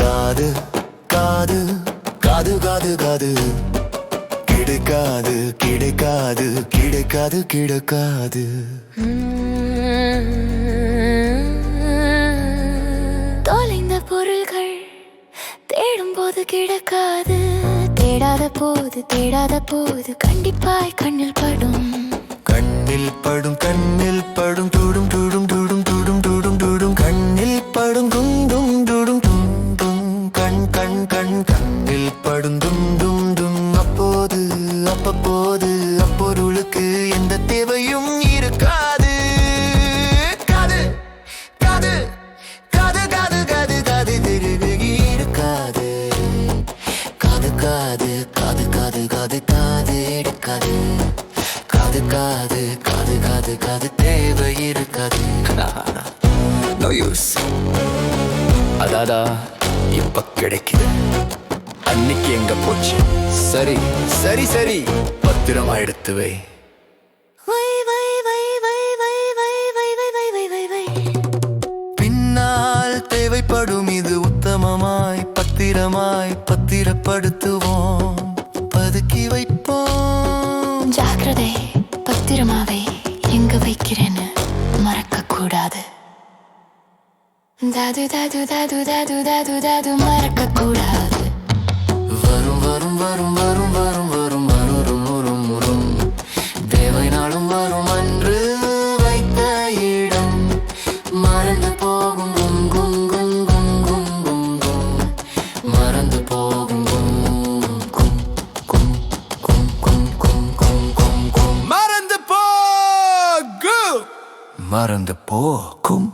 காது காது காது காது. கிடைக்காது கிடைக்காது கிடைக்காது கிடைக்காது. தொலைந்த பொருள்கள் தேடும் போது கிடக்காது. தேடாத போது தேடாத போது கண்டிப்பாய் கண்ணில் படும். கண்ணில் படும் கண்ணில் படும் டூடும் டூடும் காது எடுக்காது காது காது காது காது காது தேவை இருக்காது நோ யூஸ் அதாதா இப்ப கிடைக்குது அன்னைக்கு எங்க போச்சு சரி சரி சரி பத்திரமா எடுத்து வை பின்னால் தேவைப்படும் இது உத்தமமாய் பத்திரமாய் பத்திரப்படுத்துவோம் வைப்போம் ஜாக்கிரதை பத்திரமாவை எங்க வைக்கிறேன்னு மறக்க கூடாது தாது தாது தாது தாது தாது தாது மறக்க கூடாது வரும் வரும் வரும் வரும் வரும் வரும் வரும் வரும் வரும் தேவை நாளும் வரும் அன்று வைத்த இடம் மறந்து போ மறந்து போக்கும்